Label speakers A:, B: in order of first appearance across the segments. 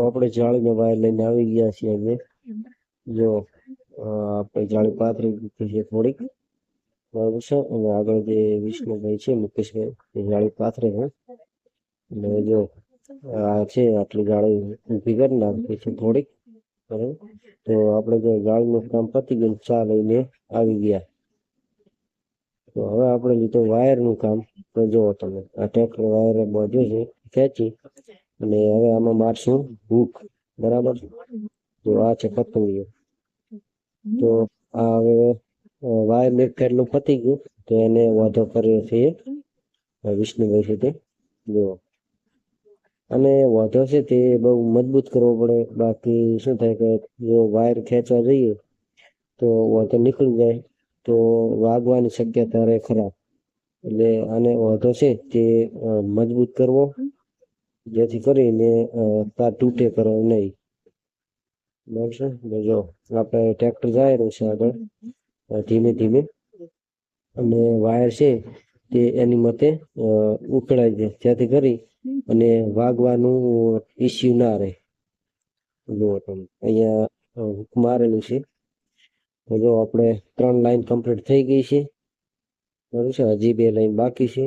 A: આપણે જાળીનો વાયર લઈને આવી ગયા છીએ હવે. જો આપણે જાળી પાથરી દીધી છે થોડીક. બરાબર છે? અને આગળ જે વિષ્ણુભાઈ છે, મુકેશભાઈ, એ જાળી પાથરે છે. અને જો, આ છે, આટલી જાળી ઊભી કરી નાખી છે થોડીક. બરાબર? તો આપણે જો જાળીનું કામ પતી ગયું, ચા લઈને આવી ગયા. તો હવે આપણે લીધું વાયરનું કામ. તો જુઓ તમે, આ ટ્રેક્ટર વાયર બાંધ્યો છે, ખેંચી. અને હવે આમાં મારશું ભૂખ, બરાબર? તો આ છે પતંગીઓ તો આ હવે વાયર મેક એટલું પતી ગયું? તો એને વાંધો કર્યો છે વિષ્ણુભાઈ છે તે જુઓ અને વાંધો છે તે બહુ મજબૂત કરવો પડે. બાકી શું થાય કે જો વાયર ખેંચવા જઈએ, તો વાંધો નીકળી જાય. તો વાગવાની શક્યતા રહે ખરા. એટલે આને વાંધો છે તે મજબૂત કરવો. જેથી કરીને તાર તૂટે કરો નહીં. બરાબર છે? જો, આપણે ટ્રેક્ટર જાય રહ્યું છે આગળ. ધીમે ધીમે. અને વાયર છે તે એની મતે ઉકળાય છે જેથી કરી અને વાગવાનું ઇસ્યુ ના રહે. જુઓ તમે, અહીંયા મારેલું છે. જો, આપણે ત્રણ લાઈન કમ્પ્લીટ થઈ ગઈ છે. બરાબર છે? હજી બે લાઈન બાકી છે.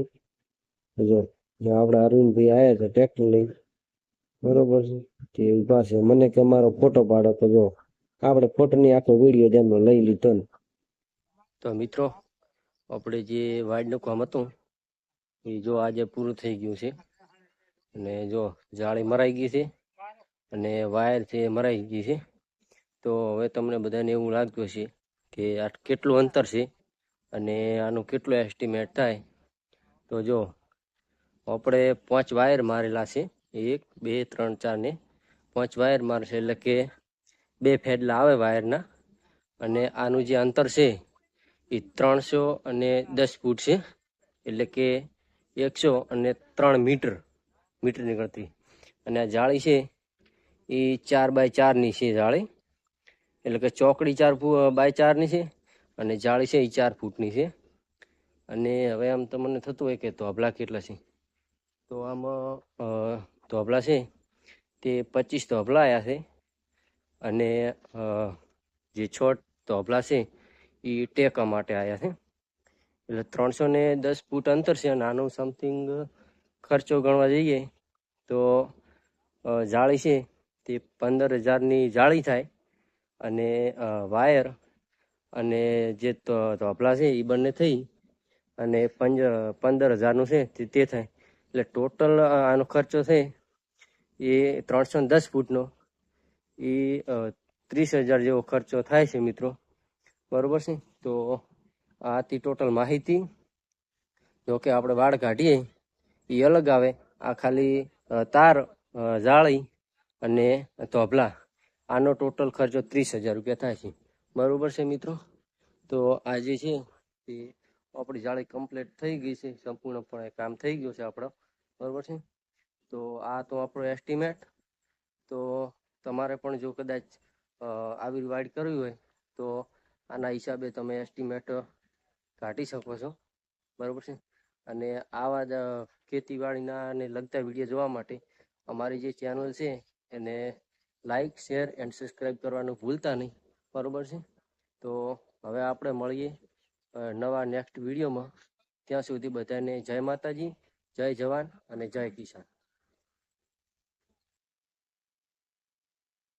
A: તો જો આપણા અરવિંદભાઈ આવ્યા છે ટ્રેક્ટર લઈ બરોબર છે? તે ઊભા છે મને કે મારો ફોટો પાડો તો જો આપણે ફોટોની આખો વીડિયો તેમનો લઈ લીધો ને. તો મિત્રો, આપણે જે વાડનું કામ હતું, એ જો આજે પૂરું થઈ ગયું છે. અને જો જાળી મરાઈ ગઈ છે અને વાયર છે મરાઈ ગઈ છે. તો હવે તમને બધાને એવું લાગતું હશે કે આ કેટલું અંતર છે અને આનું કેટલું એસ્ટિમેટ થાય. તો જો આપણે પાંચ વાયર મારેલા છે. એક, બે, ત્રણ, ચાર ને પાંચ વાયર મારશે એટલે કે બે ફેડલા આવે વાયરના. અને આનું જે અંતર છે એ ત્રણસો અને દસ ફૂટ છે. એટલે કે એકસો અને ત્રણ મીટર, મીટરની ગણતરી. અને આ જાળી છે એ ચાર બાય ચારની છે જાળી. એટલે કે ચોકડી ચાર બાય ચારની છે અને જાળી છે એ ચાર ફૂટની છે. અને હવે આમ તમને થતું હોય કે તો અભલા કેટલા છે. તો આમાં ધોબલા છે તે પચીસ ધોબલા આવ્યા છે અને જે છ ધોબલા છે એ ટેકા માટે આવ્યા છે. એટલે ત્રણસો ને દસ ફૂટ અંતર છે અને આનું સમથિંગ ખર્ચો ગણવા જઈએ તો જાળી છે તે પંદર હજારની જાળી થાય અને વાયર અને જે ધ- ધોપલા છે એ બંને થઈ અને પંજ, પંદર હજારનું છે તે થાય. એટલે ટોટલ આનો ખર્ચો છે એ ત્રણસો દસ ફૂટનો. એ ત્રીસ હજાર જેવો ખર્ચો થાય છે મિત્રો. બરાબર છે? તો આ હતી ટોટલ માહિતી, જો કે આપણે વાળ કાઢીએ, એ અલગ આવે. આ ખાલી તાર જાળી અને ધોબલા. આનો ટોટલ ખર્ચો ત્રીસ હજાર રૂપિયા થાય છે. બરોબર છે મિત્રો? તો આ જે છે તે આપણી જાળી કમ્પ્લીટ થઈ ગઈ છે. સંપૂર્ણપણે કામ થઈ ગયું છે આપણો. બરાબર છે? તો આ તો આપણો એસ્ટિમેટ તો તમારે પણ જો કદાચ આવી વાઇડ કરવી હોય, તો આના હિસાબે તમે એસ્ટિમેટ કાઢી શકો છો. બરાબર છે? અને આવા જ ખેતીવાડીના અને લગતા વીડિયો જોવા માટે અમારી જે ચેનલ છે, એને લાઈક શેર એન્ડ સબસ્ક્રાઈબ કરવાનું ભૂલતા નહીં. બરાબર છે? તો હવે આપણે મળીએ. નવા નેક્સ્ટ વિડીયોમાં ત્યાં સુધી બધાને જય માતાજી જય જવાન અને જય કિસાન.